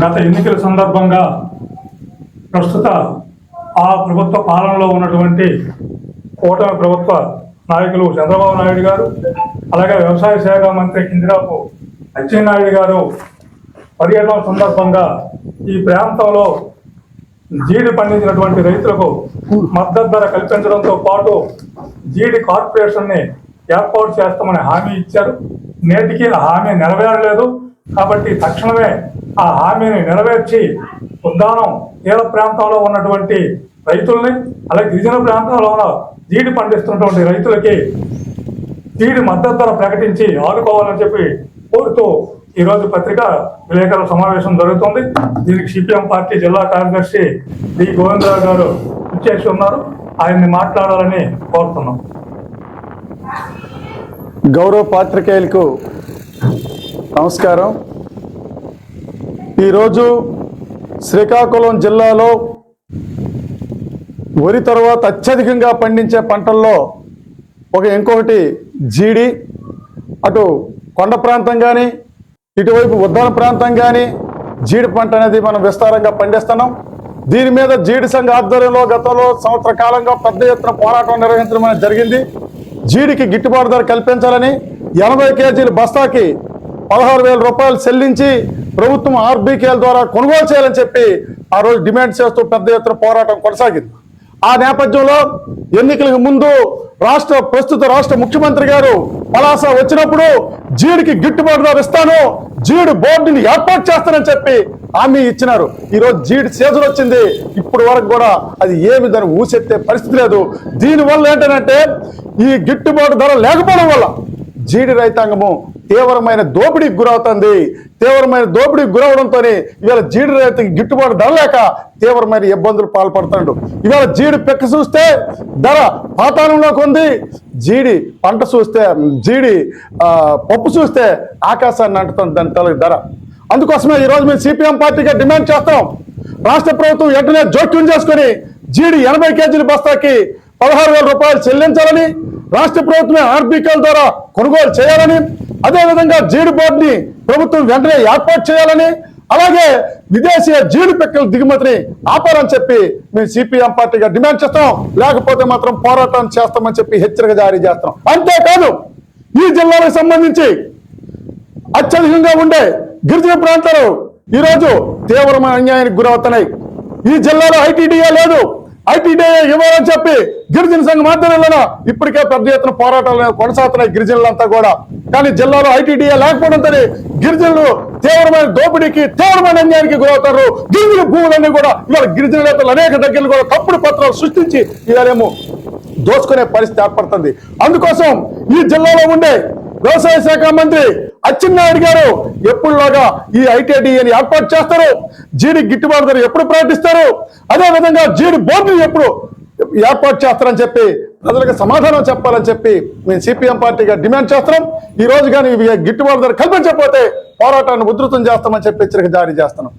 గత ఎన్నికల సందర్భంగా ప్రస్తుత ఆ ప్రభుత్వ పాలనలో ఉన్నటువంటి కూటమి ప్రభుత్వ నాయకులు చంద్రబాబు నాయుడు గారు అలాగే వ్యవసాయ శాఖ మంత్రి కిందిరాపు అచ్చెన్నాయుడు గారు పర్యటన సందర్భంగా ఈ ప్రాంతంలో జీడి పండించినటువంటి రైతులకు మద్దతు ధర కల్పించడంతో పాటు జీడి కార్పొరేషన్ని ఏర్పాటు చేస్తామని హామీ ఇచ్చారు. నేటికి ఆ హామీ నెరవేరలేదు. కాబట్టి తక్షణమే ఆ హామీని నెరవేర్చి ఉద్దానం తీర ప్రాంతంలో ఉన్నటువంటి రైతుల్ని అలాగే గిరిజన ప్రాంతంలో ఉన్న జీడి పండిస్తున్నటువంటి రైతులకి జీడి మద్దతు ధర ప్రకటించి ఆదుకోవాలని చెప్పి కోరుతూ ఈరోజు పత్రిక విలేకరుల సమావేశం జరుగుతుంది. దీనికి సిపిఎం పార్టీ జిల్లా కార్యదర్శి డి. గోవిందరావు గారు ఇచ్చేసి ఉన్నారు. ఆయన్ని మాట్లాడాలని కోరుతున్నాం. గౌరవ పాత్రికేయులకు నమస్కారం. ఈరోజు శ్రీకాకుళం జిల్లాలో వరి తర్వాత అత్యధికంగా పండించే పంటల్లో ఒక ఇంకొకటి జీడి. అటు కొండ ప్రాంతం కానీ ఇటువైపు ఉద్దాన ప్రాంతం కానీ జీడి పంట అనేది మనం విస్తారంగా పండిస్తున్నాం. దీని మీద జీడి సంఘ ఆధ్వర్యంలో గతంలో సంవత్సర కాలంగా పెద్ద ఎత్తున పోరాటం నిర్వహించడం అనేది జరిగింది. జీడికి గిట్టుబాటు ధర కల్పించాలని ఎనభై కేజీల బస్తాకి పదహారు వేల రూపాయలు చెల్లించి ప్రభుత్వం ఆర్బీకేల ద్వారా కొనుగోలు చేయాలని చెప్పి ఆ రోజు డిమాండ్ చేస్తూ పెద్ద ఎత్తున పోరాటం కొనసాగింది. ఆ నేపథ్యంలో ఎన్నికలకు ముందు రాష్ట్ర ప్రస్తుత రాష్ట్ర ముఖ్యమంత్రి గారు పలాస వచ్చినప్పుడు జీడికి గిట్టుబాటు ధర ఇస్తాను జీడు బోర్డుని ఏర్పాటు చేస్తానని చెప్పి హామీ ఇచ్చినారు. ఈరోజు జీడి సీజన్ వచ్చింది. ఇప్పుడు వరకు కూడా అది ఏమి దాన్ని ఊసెత్తే పరిస్థితి లేదు. దీనివల్ల ఏంటంటే ఈ గిట్టుబాటు ధర లేకపోవడం వల్ల జీడి రైతాంగము తీవ్రమైన దోపిడీకి గురవుతుంది. తీవ్రమైన దోపిడీకి గురవడంతో ఇవాళ జీడి రైతుకి గిట్టుబాటు ధర లేక తీవ్రమైన ఇబ్బందులు పాల్పడుతున్నాడు. ఇవాళ జీడి పెక్క చూస్తే ధర పాతాళంలోకి ఉంది. జీడి పంట చూస్తే జీడి పప్పు చూస్తే ఆకాశాన్ని అంటుతుంది దాని తల ధర. అందుకోసమే ఈరోజు మేము సిపిఎం పార్టీగా డిమాండ్ చేస్తాం. రాష్ట్ర ప్రభుత్వం వెంటనే జోక్యం చేసుకుని జీడి ఎనభై కేజీల బస్తాకి పదహారు వేల రూపాయలు చెల్లించాలని రాష్ట్ర ప్రభుత్వమే ఆర్బీకేల ద్వారా కొనుగోలు చేయాలని అదేవిధంగా జీడి బోర్డుని ప్రభుత్వం వెంటనే ఏర్పాటు చేయాలని అలాగే విదేశీయ జీడి పిక్కల దిగుమతిని ఆపాలని చెప్పి మేము సిపిఎం పార్టీగా డిమాండ్ చేస్తాం లేకపోతే మాత్రం పోరాటం చేస్తామని చెప్పి హెచ్చరిక జారీ చేస్తాం అంతేకాదు ఈ జిల్లాలకు సంబంధించి అత్యధికంగా ఉండే గిరిజన ప్రాంతాలు ఈరోజు తీవ్రమైన అన్యాయానికి గురవుతున్నాయి. ఈ జిల్లాలో ఐటీడీఏ లేదు. ఐటీడీఏ ఇవ్వాలని చెప్పి గిరిజన సంఘం ఆధ్వర్యంలో ఇప్పటికే పెద్ద ఎత్తున పోరాటాలు కొనసాగుతున్నాయి గిరిజనులంతా కూడా. కానీ జిల్లాలో ఐటీడీఏ లేకపోవడంతో గిరిజనులు తీవ్రమైన దోపిడీకి తీవ్రమైన అన్యాయానికి గురవుతారు గిరిజన భూములన్నీ కూడా ఇవాళ గిరిజన నేతలు అనేక దగ్గరలు కూడా తప్పుడు పత్రాలు సృష్టించి ఇవాళేమో దోచుకునే పరిస్థితి ఏర్పడుతుంది. అందుకోసం ఈ జిల్లాలో ఉండే వ్యవసాయ శాఖ మంత్రి అచ్చెన్నాయుడు గారు ఎప్పుడులాగా ఈ ఐటీడీని ఏర్పాటు చేస్తారు? జీడి గిట్టుబాటు ధర ఎప్పుడు ప్రకటిస్తారు? అదే విధంగా జీడి బోర్డుని ఎప్పుడు ఏర్పాటు చేస్తారని చెప్పి ప్రజలకు సమాధానం చెప్పాలని చెప్పి మేము సిపిఎం పార్టీగా డిమాండ్ చేస్తున్నాం. ఈ రోజు కానీ గిట్టుబాటు ధర కల్పించకపోతే పోరాటాన్ని ఉధృతం చేస్తామని చెప్పి హెచ్చరిక జారీ చేస్తున్నాం.